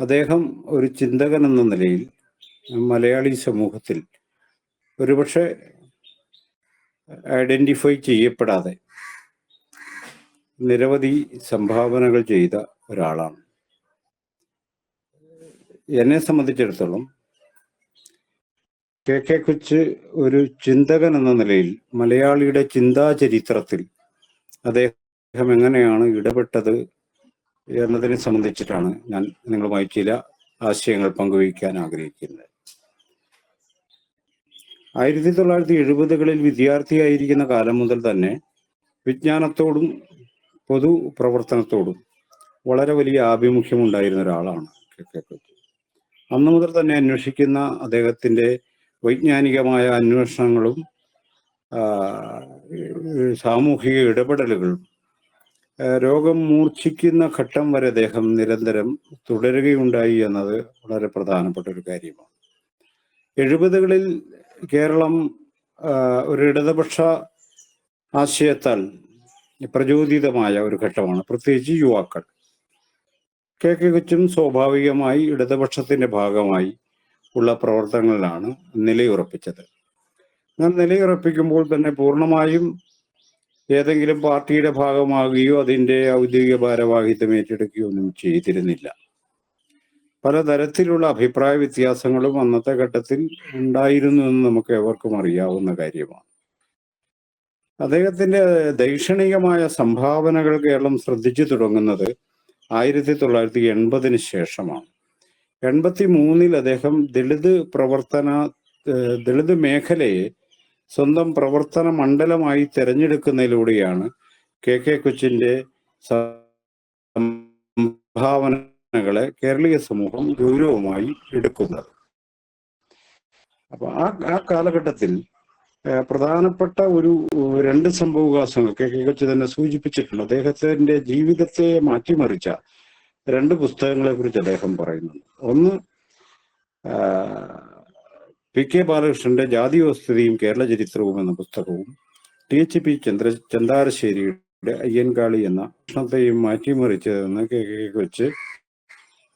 അദ്ദേഹം ഒരു ചിന്തകൻ എന്ന നിലയിൽ മലയാളി സമൂഹത്തിൽ ഒരുപക്ഷെ ഐഡന്റിഫൈ ചെയ്യപ്പെടാതെ നിരവധി സംഭാവനകൾ ചെയ്ത ഒരാളാണ്. എന്നെ സംബന്ധിച്ചിടത്തോളം കെ കെ കൊച്ച് ഒരു ചിന്തകൻ എന്ന നിലയിൽ മലയാളിയുടെ ചിന്താചരിത്രത്തിൽ അദ്ദേഹം എങ്ങനെയാണ് ഇടപെട്ടത് എന്നതിനെ സംബന്ധിച്ചിട്ടാണ് ഞാൻ നിങ്ങളുമായി ചില ആശയങ്ങൾ പങ്കുവയ്ക്കാൻ ആഗ്രഹിക്കുന്നത്. ആയിരത്തി തൊള്ളായിരത്തി എഴുപതുകളിൽ വിദ്യാർത്ഥിയായിരിക്കുന്ന കാലം മുതൽ തന്നെ വിജ്ഞാനത്തോടും പൊതു പ്രവർത്തനത്തോടും വളരെ വലിയ ആഭിമുഖ്യമുണ്ടായിരുന്ന ഒരാളാണ് കെ കെ അന്നു മുതൽ തന്നെ അന്വേഷിക്കുന്ന അദ്ദേഹത്തിന്റെ വൈജ്ഞാനികമായ അന്വേഷണങ്ങളും സാമൂഹിക ഇടപെടലുകളും രോഗം മൂർച്ഛിക്കുന്ന ഘട്ടം വരെ ദേഹം നിരന്തരം തുടരുകയുണ്ടായി എന്നത് വളരെ പ്രധാനപ്പെട്ട ഒരു കാര്യമാണ്. എഴുപതുകളിൽ കേരളം ഒരു ഇടതുപക്ഷ ആശയത്താൽ പ്രചോദിതമായ ഒരു ഘട്ടമാണ്. പ്രത്യേകിച്ച് യുവാക്കൾ. കെ കെ കൊച്ചും സ്വാഭാവികമായി ഇടതുപക്ഷത്തിന്റെ ഭാഗമായി ഉള്ള പ്രവർത്തനങ്ങളിലാണ് നിലയുറപ്പിച്ചത്. എന്നാൽ നിലയുറപ്പിക്കുമ്പോൾ തന്നെ പൂർണമായും ഏതെങ്കിലും പാർട്ടിയുടെ ഭാഗമാകുകയോ അതിന്റെ ഔദ്യോഗിക ഭാരവാഹിത്വം ഏറ്റെടുക്കുകയോ ഒന്നും ചെയ്തിരുന്നില്ല. പലതരത്തിലുള്ള അഭിപ്രായ വ്യത്യാസങ്ങളും അന്നത്തെ ഘട്ടത്തിൽ ഉണ്ടായിരുന്നു എന്ന് നമുക്ക് എവർക്കും അറിയാവുന്ന കാര്യമാണ്. അദ്ദേഹത്തിന്റെ ദൈക്ഷണികമായ സംഭാവനകൾ കേരളം ശ്രദ്ധിച്ചു തുടങ്ങുന്നത് ആയിരത്തി തൊള്ളായിരത്തി എൺപതിന് ശേഷമാണ്. എൺപത്തി മൂന്നിൽ അദ്ദേഹം ദളിത് പ്രവർത്തന ദളിത് മേഖലയെ സ്വന്തം പ്രവർത്തന മണ്ഡലമായി തെരഞ്ഞെടുക്കുന്നതിലൂടെയാണ് കെ കെ കൊച്ചിന്റെ സംഭാവനകളെ കേരളീയ സമൂഹം ഗൗരവമായി എടുക്കുന്നത്. അപ്പൊ ആ ആ കാലഘട്ടത്തിൽ പ്രധാനപ്പെട്ട ഒരു രണ്ട് സംഭവവികാസങ്ങൾ കെ കെ കൊച്ചി തന്നെ സൂചിപ്പിച്ചിട്ടുണ്ട്. അദ്ദേഹത്തിന്റെ ജീവിതത്തെ മാറ്റിമറിച്ച രണ്ട് പുസ്തകങ്ങളെ കുറിച്ച് അദ്ദേഹം പറയുന്നുണ്ട്. ഒന്ന് പി കെ ബാലകൃഷ്ണന്റെ ജാതി വ്യവസ്ഥയും കേരള ചരിത്രവും എന്ന പുസ്തകവും ടി എച്ച് പി ചന്ദ്ര ചന്താരശ്ശേരിയുടെ അയ്യൻകാളി എന്ന ഭക്ഷണത്തെയും മാറ്റിമറിച്ചതെന്ന് വെച്ച്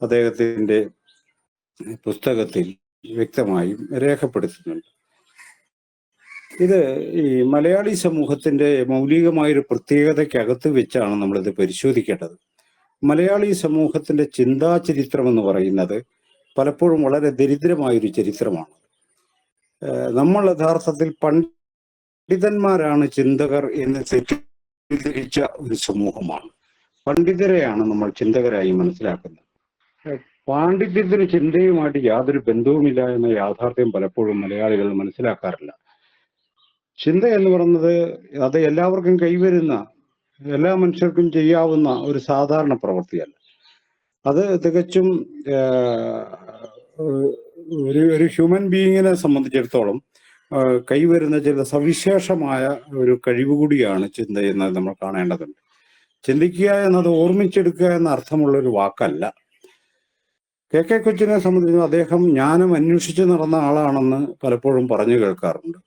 അദ്ദേഹത്തിന്റെ പുസ്തകത്തിൽ വ്യക്തമായും രേഖപ്പെടുത്തുന്നുണ്ട്. ഇത് ഈ മലയാളി സമൂഹത്തിന്റെ മൗലികമായൊരു പ്രത്യേകതയ്ക്കകത്ത് വെച്ചാണ് നമ്മളിത് പരിശോധിക്കേണ്ടത്. മലയാളി സമൂഹത്തിന്റെ ചിന്താചരിത്രം എന്ന് പറയുന്നത് പലപ്പോഴും വളരെ ദരിദ്രമായൊരു ചരിത്രമാണ്. നമ്മൾ യഥാർത്ഥത്തിൽ പണ്ഡിതന്മാരാണ് ചിന്തകർ എന്ന് തെറ്റിദ്ധരിച്ച ഒരു സമൂഹമാണ്. പണ്ഡിതരെയാണ് നമ്മൾ ചിന്തകരായി മനസ്സിലാക്കുന്നത്. പാണ്ഡിത്യത്തിന് ചിന്തയുമായിട്ട് യാതൊരു ബന്ധവുമില്ല എന്ന യാഥാർത്ഥ്യം പലപ്പോഴും മലയാളികൾ മനസ്സിലാക്കാറില്ല. ചിന്ത എന്ന് പറയുന്നത് അത് എല്ലാവർക്കും കൈവരുന്ന എല്ലാ മനുഷ്യർക്കും ചെയ്യാവുന്ന ഒരു സാധാരണ പ്രവൃത്തിയല്ല. അത് തികച്ചും ഒരു ഒരു ഹ്യൂമൻ ബീയിങ്ങിനെ സംബന്ധിച്ചിടത്തോളം കൈവരുന്ന ചില സവിശേഷമായ ഒരു കഴിവ് കൂടിയാണ് ചിന്ത എന്നത് നമ്മൾ കാണേണ്ടതുണ്ട്. ചിന്തിക്കുക എന്നത് ഓർമ്മിച്ചെടുക്കുക എന്ന അർത്ഥമുള്ള ഒരു വാക്കല്ല. കെ കെ കൊച്ചിനെ സംബന്ധിച്ച് അദ്ദേഹം ജ്ഞാനം അന്വേഷിച്ച് നടന്ന ആളാണെന്ന് പലപ്പോഴും പറഞ്ഞു കേൾക്കാറുണ്ട്.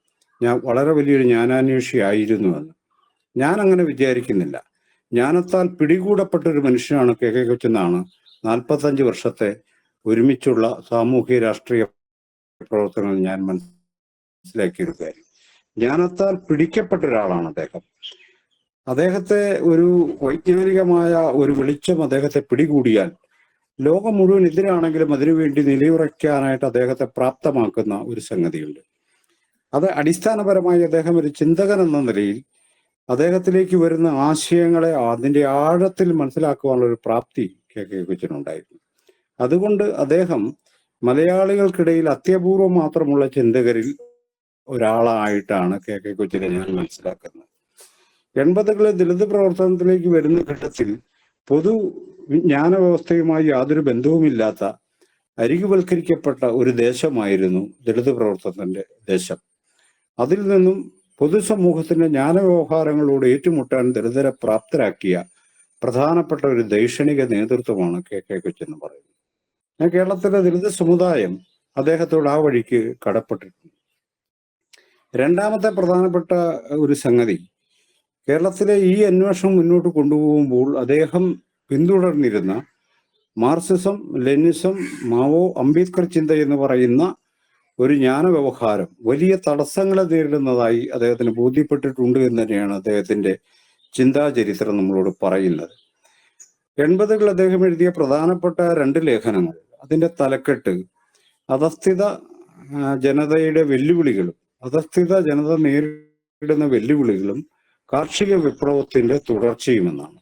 ഞാൻ വളരെ വലിയൊരു ജ്ഞാനാന്വേഷിയായിരുന്നു എന്ന്. ഞാൻ അങ്ങനെ വിചാരിക്കുന്നില്ല. ജ്ഞാനത്താൽ പിടികൂടപ്പെട്ട ഒരു മനുഷ്യനാണ് കെ കെ കൊച്ചെന്നാണ് നാൽപ്പത്തഞ്ച് വർഷത്തെ ഒരുമിച്ചുള്ള സാമൂഹ്യ രാഷ്ട്രീയ പ്രവർത്തനങ്ങൾ ഞാൻ മനസ്സിലാക്കിയ ഒരു കാര്യം ജ്ഞാനത്താൽ പിടിക്കപ്പെട്ട ഒരാളാണ് അദ്ദേഹം. അദ്ദേഹത്തെ ഒരു വൈജ്ഞാനികമായ ഒരു വെളിച്ചം അദ്ദേഹത്തെ പിടികൂടിയാൽ ലോകം മുഴുവൻ എതിരാണെങ്കിലും അതിനുവേണ്ടി നിലയുറയ്ക്കാനായിട്ട് അദ്ദേഹത്തെ പ്രാപ്തമാക്കുന്ന ഒരു സംഗതിയുണ്ട്. അത് അടിസ്ഥാനപരമായി അദ്ദേഹം ഒരു ചിന്തകൻ എന്ന നിലയിൽ അദ്ദേഹത്തിലേക്ക് വരുന്ന ആശയങ്ങളെ അതിന്റെ ആഴത്തിൽ മനസ്സിലാക്കുവാനുള്ള ഒരു പ്രാപ്തി കെ കെ കൊച്ചിനുണ്ടായിരുന്നു. അതുകൊണ്ട് അദ്ദേഹം മലയാളികൾക്കിടയിൽ അത്യപൂർവം മാത്രമുള്ള ചിന്തകരിൽ ഒരാളായിട്ടാണ് കെ കെ കൊച്ചിനെ ഞാൻ മനസ്സിലാക്കുന്നത്. എൺപതുകളിൽ ദളിത് പ്രവർത്തനത്തിലേക്ക് വരുന്ന ഘട്ടത്തിൽ പൊതു വിജ്ഞാന വ്യവസ്ഥയുമായി യാതൊരു ബന്ധവുമില്ലാത്ത അരികുവൽക്കരിക്കപ്പെട്ട ഒരു ദേശമായിരുന്നു ദളിത് പ്രവർത്തനത്തിന്റെ ദേശം. അതിൽ നിന്നും പൊതുസമൂഹത്തിന്റെ ജ്ഞാനവ്യവഹാരങ്ങളോട് ഏറ്റുമുട്ടാൻ ദളിതരെ പ്രാപ്തരാക്കിയ പ്രധാനപ്പെട്ട ഒരു ദൈക്ഷണിക നേതൃത്വമാണ് കെ കെ കൊച്ചെന്ന് പറയുന്നത്. കേരളത്തിലെ ദളിത് സമുദായം അദ്ദേഹത്തോട് ആ വഴിക്ക് കടപ്പെട്ടിട്ടുണ്ട്. രണ്ടാമത്തെ പ്രധാനപ്പെട്ട ഒരു സംഗതി കേരളത്തിലെ ഈ അന്വേഷണം മുന്നോട്ട് കൊണ്ടുപോകുമ്പോൾ അദ്ദേഹം പിന്തുടർന്നിരുന്ന മാർസിസം ലെനിസം മാവോ അംബേദ്കർ ചിന്ത എന്ന് പറയുന്ന ഒരു ജ്ഞാന വ്യവഹാരം വലിയ തടസ്സങ്ങളെ നേരിടുന്നതായി അദ്ദേഹത്തിന് ബോധ്യപ്പെട്ടിട്ടുണ്ട് എന്ന് തന്നെയാണ് അദ്ദേഹത്തിന്റെ ചിന്താചരിത്രം നമ്മളോട് പറയുന്നത്. എൺപതുകളിൽ അദ്ദേഹം എഴുതിയ പ്രധാനപ്പെട്ട രണ്ട് ലേഖനങ്ങൾ അതിന്റെ തലക്കെട്ട് അധസ്ഥിത ജനതയുടെ വെല്ലുവിളികളും അധസ്ഥിത ജനത നേരിടുന്ന വെല്ലുവിളികളും കാർഷിക വിപ്ലവത്തിന്റെ തുടർച്ചയുമെന്നാണ്.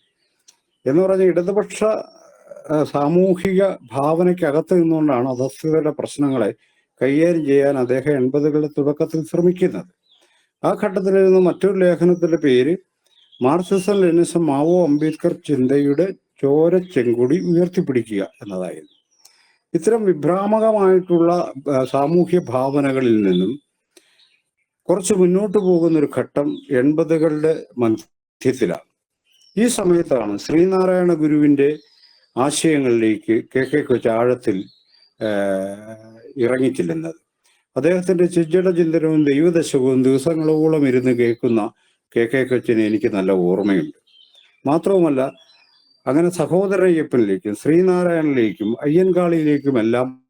എന്ന് പറഞ്ഞ ഇടതുപക്ഷ സാമൂഹിക ഭാവനയ്ക്കകത്ത് നിന്നുകൊണ്ടാണ് അധസ്ഥിതരുടെ പ്രശ്നങ്ങളെ കൈകാര്യം ചെയ്യാൻ അദ്ദേഹം എൺപതുകളുടെ തുടക്കത്തിൽ ശ്രമിക്കുന്നത്. ആ ഘട്ടത്തിൽ നിന്ന് മറ്റൊരു ലേഖനത്തിന്റെ പേര് മാർക്സിസം ലെനിസം മാവോ അംബേദ്കർ ചിന്തയുടെ ചോര ചെങ്കുടി ഉയർത്തിപ്പിടിക്കുക എന്നതായിരുന്നു. ഇത്തരം വിഭ്രാമകമായിട്ടുള്ള സാമൂഹ്യ ഭാവനകളിൽ നിന്നും കുറച്ച് മുന്നോട്ട് പോകുന്ന ഒരു ഘട്ടം എൺപതുകളുടെ മധ്യത്തിലാണ്. ഈ സമയത്താണ് ശ്രീനാരായണ ഗുരുവിന്റെ ആശയങ്ങളിലേക്ക് കെ കെ കൊച്ച് ആഴത്തിൽ ഇറങ്ങിച്ചില്ലെന്നത് അദ്ദേഹത്തിന്റെ ചിജ്ജട ചിന്തനവും ദൈവദശകവും ദിവസങ്ങളോളം ഇരുന്ന് കേൾക്കുന്ന കെ കെ കൊച്ചിനെ എനിക്ക് നല്ല ഓർമ്മയുണ്ട്. മാത്രവുമല്ല അങ്ങനെ സഹോദരയ്യപ്പനിലേക്കും ശ്രീനാരായണിലേക്കും അയ്യൻകാളിയിലേക്കും എല്ലാം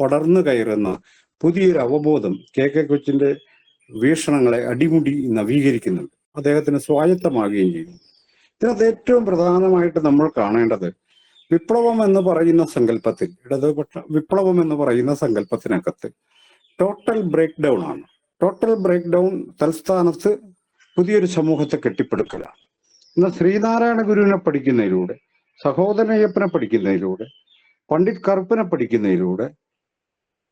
പടർന്നു കയറുന്ന പുതിയൊരു അവബോധം കെ കെ കൊച്ചിന്റെ വീക്ഷണങ്ങളെ അടിമുടി നവീകരിക്കുന്നുണ്ട്. അദ്ദേഹത്തിന് സ്വായത്തമാകുകയും ചെയ്യുന്നു ഇതിനകത്ത് ഏറ്റവും പ്രധാനമായിട്ട് നമ്മൾ കാണേണ്ടത് വിപ്ലവം എന്ന് പറയുന്ന സങ്കല്പത്തിൽ ഇടതുപക്ഷ വിപ്ലവം എന്ന് പറയുന്ന സങ്കല്പത്തിനകത്ത് ടോട്ടൽ ബ്രേക്ക് ഡൗൺ ആണ്. ടോട്ടൽ ബ്രേക്ക് ഡൗൺ തൽസ്ഥാനത്ത് പുതിയൊരു സമൂഹത്തെ കെട്ടിപ്പടുക്കലാണ്. എന്നാൽ ശ്രീനാരായണ ഗുരുവിനെ പഠിക്കുന്നതിലൂടെ സഹോദരയ്യപ്പനെ പഠിക്കുന്നതിലൂടെ പണ്ഡിറ്റ് കറുപ്പനെ പഠിക്കുന്നതിലൂടെ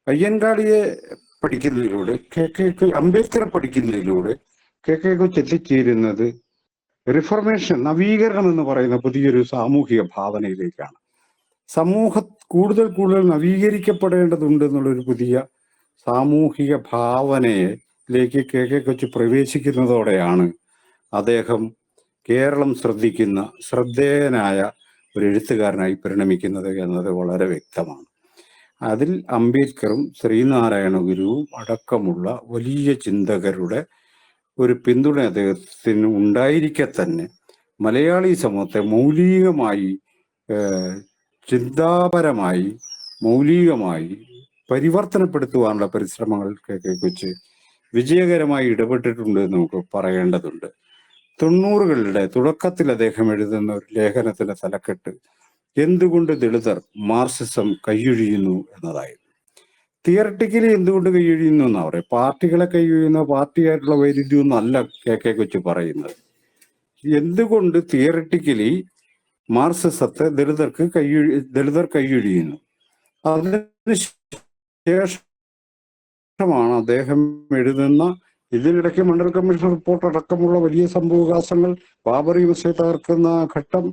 അയ്യൻകാളിയെ പഠിക്കുന്നതിലൂടെ കെ കെ അംബേദ്കറെ പഠിക്കുന്നതിലൂടെ കെ കെ എത്തിച്ചേരുന്നത് റിഫർമേഷൻ നവീകരണം എന്ന് പറയുന്ന പുതിയൊരു സാമൂഹിക ഭാവനയിലേക്കാണ്. സമൂഹ കൂടുതൽ കൂടുതൽ നവീകരിക്കപ്പെടേണ്ടതുണ്ട് എന്നുള്ളൊരു പുതിയ സാമൂഹിക ഭാവനയിലേക്ക് കെ കെ കൊച്ച് പ്രവേശിക്കുന്നതോടെയാണ് അദ്ദേഹം കേരളം ശ്രദ്ധിക്കുന്ന ശ്രദ്ധേയനായ ഒരു എഴുത്തുകാരനായി പരിണമിക്കുന്നത് എന്നത് വളരെ വ്യക്തമാണ്. അതിൽ അംബേദ്കറും ശ്രീനാരായണ ഗുരുവും അടക്കമുള്ള വലിയ ചിന്തകരുടെ ഒരു പിന്തുണ അദ്ദേഹത്തിന് ഉണ്ടായിരിക്കെ തന്നെ മലയാളി സമൂഹത്തെ മൗലികമായി ചിന്താപരമായി മൗലികമായി പരിവർത്തനപ്പെടുത്തുവാനുള്ള പരിശ്രമങ്ങൾക്കൊക്കെ കെ കെ വിജയകരമായി ഇടപെട്ടിട്ടുണ്ട് എന്ന് നമുക്ക് പറയേണ്ടതുണ്ട്. തൊണ്ണൂറുകളുടെ തുടക്കത്തിൽ അദ്ദേഹം എഴുതുന്ന ഒരു ലേഖനത്തിന്റെ തലക്കെട്ട് എന്തുകൊണ്ട് ദളിതർ മാർസിസം കൈയൊഴിയുന്നു എന്നതായിരുന്നു. തിയറട്ടിക്കലി എന്തുകൊണ്ട് കൈയൊഴിയുന്നു എന്നാ പറയുക പാർട്ടികളെ കൈയൊഴിയുന്ന പാർട്ടിയായിട്ടുള്ള വൈരുദ്ധ്യം ഒന്നല്ല കെ കെ കൊച്ചു പറയുന്നത്. എന്തുകൊണ്ട് തിയറട്ടിക്കലി മാർസിസത്തെ ദളിതർക്ക് കൈയൊഴി ദളിതർ കൈയൊഴിയുന്നു? അതിന് ശേഷമാണ് അദ്ദേഹം എഴുതുന്ന ഇതിനിടയ്ക്ക് മണ്ഡൽ കമ്മീഷൻ റിപ്പോർട്ട് അടക്കമുള്ള വലിയ സംഭവവികാസങ്ങൾ ബാബറി മസ്ജിദ് തകർക്കുന്ന ഘട്ടം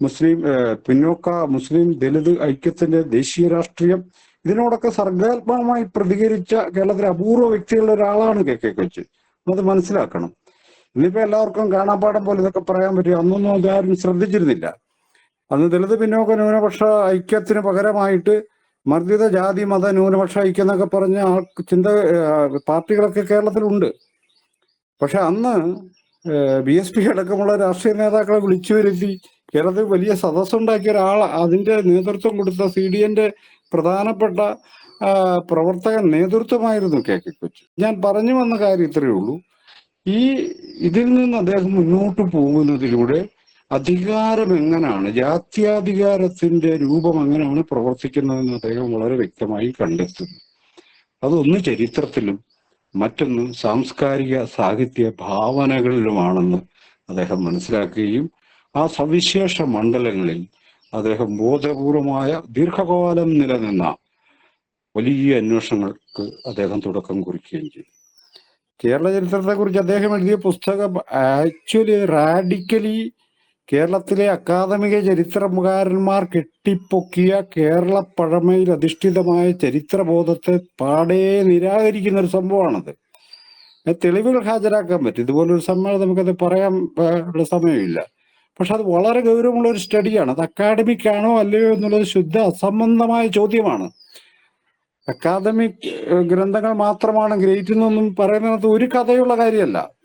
മുസ്ലിം പിന്നോക്ക മുസ്ലിം ദലിത് ഐക്യത്തിന്റെ ദേശീയ രാഷ്ട്രീയം ഇതിനോടൊക്കെ സർഗാത്മകമായി പ്രതികരിച്ച കേരളത്തിലെ അപൂർവ വ്യക്തികളിൽ ഒരാളാണ് കെ കെ കൊച്ചി. അത് മനസ്സിലാക്കണം. ഇന്നിപ്പോ എല്ലാവർക്കും കാണാപ്പാടം പോലെ ഇതൊക്കെ പറയാൻ പറ്റും. അന്നൊന്നും അതാരും ശ്രദ്ധിച്ചിരുന്നില്ല. അന്ന് ദളിത് പിന്നോക്ക ന്യൂനപക്ഷ ഐക്യത്തിന് പകരമായിട്ട് മർദ്ദിത ജാതി മത ന്യൂനപക്ഷ ഐക്യം എന്നൊക്കെ പറഞ്ഞ ആൾ ചിന്ത പാർട്ടികളൊക്കെ കേരളത്തിലുണ്ട്. പക്ഷെ അന്ന് ബി എസ് പി അടക്കമുള്ള രാഷ്ട്രീയ നേതാക്കളെ വിളിച്ചു വരുത്തി കേരളത്തിൽ വലിയ സദസ്സുണ്ടാക്കിയ ഒരാൾ അതിന്റെ നേതൃത്വം കൊടുത്ത സി ഡി എന്റെ പ്രധാനപ്പെട്ട പ്രവർത്തകൻ നേതൃത്വമായിരുന്നു കെ കെ കൊച്ചു. ഞാൻ പറഞ്ഞു വന്ന കാര്യം ഇത്രയേ ഉള്ളൂ. ഈ ഇതിൽ നിന്ന് അദ്ദേഹം മുന്നോട്ട് പോകുന്നതിലൂടെ അധികാരം എങ്ങനെയാണ് ജാത്യാധികാരത്തിന്റെ രൂപം എങ്ങനെയാണ് പ്രവർത്തിക്കുന്നതെന്ന് അദ്ദേഹം വളരെ വ്യക്തമായി കണ്ടെത്തുന്നു. അതൊന്ന് ചരിത്രത്തിലും മറ്റൊന്ന് സാംസ്കാരിക സാഹിത്യ ഭാവനകളിലുമാണെന്ന് അദ്ദേഹം മനസ്സിലാക്കുകയും ആ സവിശേഷ മണ്ഡലങ്ങളിൽ അദ്ദേഹം ബോധപൂർവമായ ദീർഘകാലം നിലനിന്ന വലിയ അന്വേഷണങ്ങൾക്ക് അദ്ദേഹം തുടക്കം കുറിക്കുകയും ചെയ്തു. കേരള ചരിത്രത്തെക്കുറിച്ച് അദ്ദേഹം എഴുതിയ പുസ്തകം ആക്ച്വലി റാഡിക്കലി കേരളത്തിലെ അക്കാദമിക ചരിത്രകാരന്മാർ കെട്ടിപ്പൊക്കിയ കേരള പഴമയിൽ അധിഷ്ഠിതമായ ചരിത്രബോധത്തെ പാടേ നിരാകരിക്കുന്ന ഒരു സംഭവമാണത്. തെളിവുകൾ ഹാജരാക്കാൻ പറ്റും. ഇതുപോലൊരു സമ്മേളനം നമുക്കത് പറയാൻ ഉള്ള സമയമില്ല. പക്ഷെ അത് വളരെ ഗൗരവമുള്ള ഒരു സ്റ്റഡിയാണ്. അത് അക്കാഡമിക് ആണോ അല്ലയോ എന്നുള്ളത് ശുദ്ധ അസംബന്ധമായ ചോദ്യമാണ്. അക്കാദമിക് ഗ്രന്ഥങ്ങൾ മാത്രമാണ് ഗ്രേറ്റ് എന്നൊന്നും പറയുന്നതിനകത്ത് ഒരു കഥയുള്ള കാര്യമല്ല.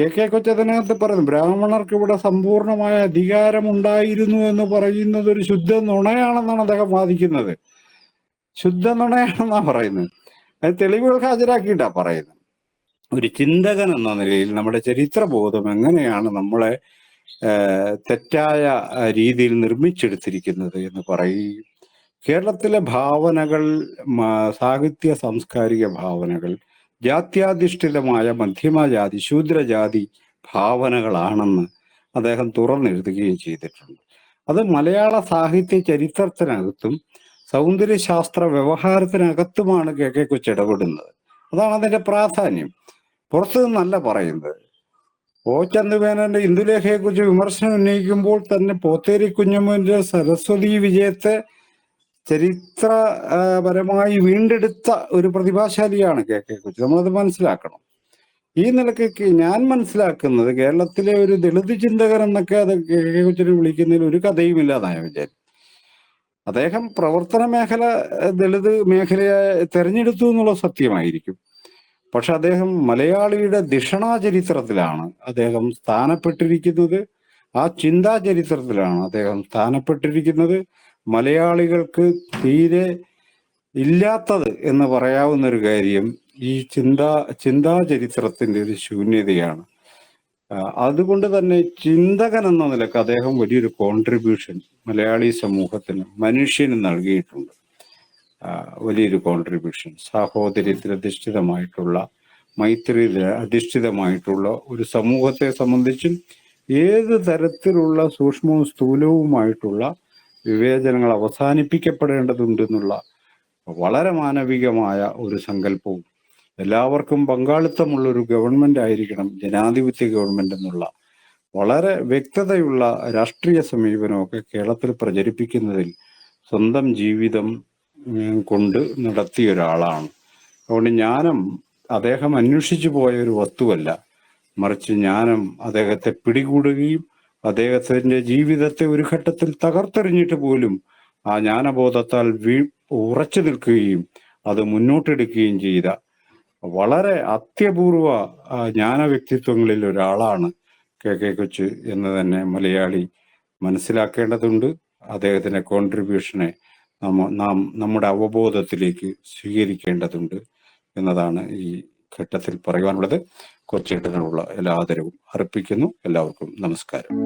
കെ കെ കൊച്ചതിനകത്ത് പറയുന്നു ബ്രാഹ്മണർക്ക് ഇവിടെ സമ്പൂർണമായ അധികാരമുണ്ടായിരുന്നു എന്ന് പറയുന്നത് ഒരു ശുദ്ധ നുണയാണെന്നാണ് അദ്ദേഹം വാദിക്കുന്നത്. ശുദ്ധ നുണയാണെന്നാണ് പറയുന്നത്. അത് തെളിവുകൾ ഹാജരാക്കിയിട്ടാ പറയുന്നത്. ഒരു ചിന്തകൻ എന്ന നിലയിൽ നമ്മുടെ ചരിത്രബോധം എങ്ങനെയാണ് നമ്മളെ തെറ്റായ രീതിയിൽ നിർമ്മിച്ചെടുത്തിരിക്കുന്നത് എന്ന് പറയുകയും കേരളത്തിലെ ഭാവനകൾ സാഹിത്യ സാംസ്കാരിക ഭാവനകൾ ജാത്യാധിഷ്ഠിതമായ മധ്യമജാതി ശൂദ്രജാതി ഭാവനകളാണെന്ന് അദ്ദേഹം തുറന്നെഴുതുകയും ചെയ്തിട്ടുണ്ട്. അത് മലയാള സാഹിത്യ ചരിത്രത്തിനകത്തും സൗന്ദര്യശാസ്ത്ര വ്യവഹാരത്തിനകത്തുമാണ് കെ കെ കൊച്ച് ഇടപെടുന്നത് അതാണ് അതിന്റെ പ്രാധാന്യം. പുറത്തു നിന്നല്ല പറയുന്നത്. ഓ ചന്തുമേനന്റെ ഇന്ദുലേഖയെക്കുറിച്ച് വിമർശനം ഉന്നയിക്കുമ്പോൾ തന്നെ പോത്തേരി കുഞ്ഞമ്മന്റെ സരസ്വതി വിജയത്തെ ചരിത്രപരമായി വീണ്ടെടുത്ത ഒരു പ്രതിഭാശാലിയാണ് കെ. കെ. കൊച്ചു. നമ്മളത് മനസ്സിലാക്കണം. ഈ നിലയ്ക്ക് ഞാൻ മനസ്സിലാക്കുന്നത് കേരളത്തിലെ ഒരു ദളിത് ചിന്തകർ എന്നൊക്കെ അത് കെ. കെ. കൊച്ചിനെ വിളിക്കുന്നതിൽ ഒരു കഥയുമില്ലാതായ വിചാരം അദ്ദേഹം പ്രവർത്തന മേഖല ദളിത് മേഖലയെ തെരഞ്ഞെടുത്തു എന്നുള്ള സത്യമായിരിക്കും. പക്ഷെ അദ്ദേഹം മലയാളിയുടെ ദിഷണാ ചരിത്രത്തിലാണ് അദ്ദേഹം സ്ഥാനപ്പെട്ടിരിക്കുന്നത്. ആ ചിന്താ ചരിത്രത്തിലാണ് അദ്ദേഹം സ്ഥാനപ്പെട്ടിരിക്കുന്നത്. മലയാളികൾക്ക് തീരെ ഇല്ലാത്തത് എന്ന് പറയാവുന്ന ഒരു കാര്യം ഈ ചിന്താ ചിന്താ ചരിത്രത്തിന്റെ ഒരു ശൂന്യതയാണ്. അതുകൊണ്ട് തന്നെ ചിന്തകൻ എന്ന നിലയ്ക്ക് അദ്ദേഹം വലിയൊരു കോൺട്രിബ്യൂഷൻ മലയാളി സമൂഹത്തിന് മനുഷ്യന് നൽകിയിട്ടുണ്ട്. വലിയൊരു കോൺട്രിബ്യൂഷൻ സാഹോദര്യത്തിൽ അധിഷ്ഠിതമായിട്ടുള്ള മൈത്രി അധിഷ്ഠിതമായിട്ടുള്ള ഒരു സമൂഹത്തെ സംബന്ധിച്ചും ഏത് തരത്തിലുള്ള സൂക്ഷ്മവും സ്ഥൂലവുമായിട്ടുള്ള വിവേചനങ്ങൾ അവസാനിപ്പിക്കപ്പെടേണ്ടതുണ്ട് എന്നുള്ള വളരെ മാനവികമായ ഒരു സങ്കല്പവും എല്ലാവർക്കും പങ്കാളിത്തമുള്ള ഒരു ഗവൺമെന്റ് ആയിരിക്കണം ജനാധിപത്യ ഗവൺമെന്റ് എന്നുള്ള വളരെ വ്യക്തതയുള്ള രാഷ്ട്രീയ സമീപനമൊക്കെ കേരളത്തിൽ പ്രചരിപ്പിക്കുന്നതിൽ സ്വന്തം ജീവിതം കൊണ്ട് നടത്തിയ ഒരാളാണ്. അതുകൊണ്ട് ജ്ഞാനം അദ്ദേഹം അന്വേഷിച്ചു പോയ ഒരു വസ്തുവല്ല. മറിച്ച് ജ്ഞാനം അദ്ദേഹത്തെ പിടികൂടുകയും അദ്ദേഹത്തിന്റെ ജീവിതത്തെ ഒരു ഘട്ടത്തിൽ തകർത്തെറിഞ്ഞിട്ട് പോലും ആ ജ്ഞാനബോധത്താൽ വീ ഉറച്ചു നിൽക്കുകയും അത് മുന്നോട്ടെടുക്കുകയും ചെയ്ത വളരെ അത്യപൂർവ ജ്ഞാന വ്യക്തിത്വങ്ങളിൽ ഒരാളാണ് കെ കെ കൊച്ച് എന്ന് തന്നെ മലയാളി മനസ്സിലാക്കേണ്ടതുണ്ട്. അദ്ദേഹത്തിന്റെ കോൺട്രിബ്യൂഷനെ നമ്മ നാം നമ്മുടെ അവബോധത്തിലേക്ക് സ്വീകരിക്കേണ്ടതുണ്ട് എന്നതാണ് ഈ ഘട്ടത്തിൽ പറയുവാനുള്ളത് കൊച്ചേട്ടനുള്ള എല്ലാ ആദരവും അർപ്പിക്കുന്നു. എല്ലാവർക്കും നമസ്കാരം.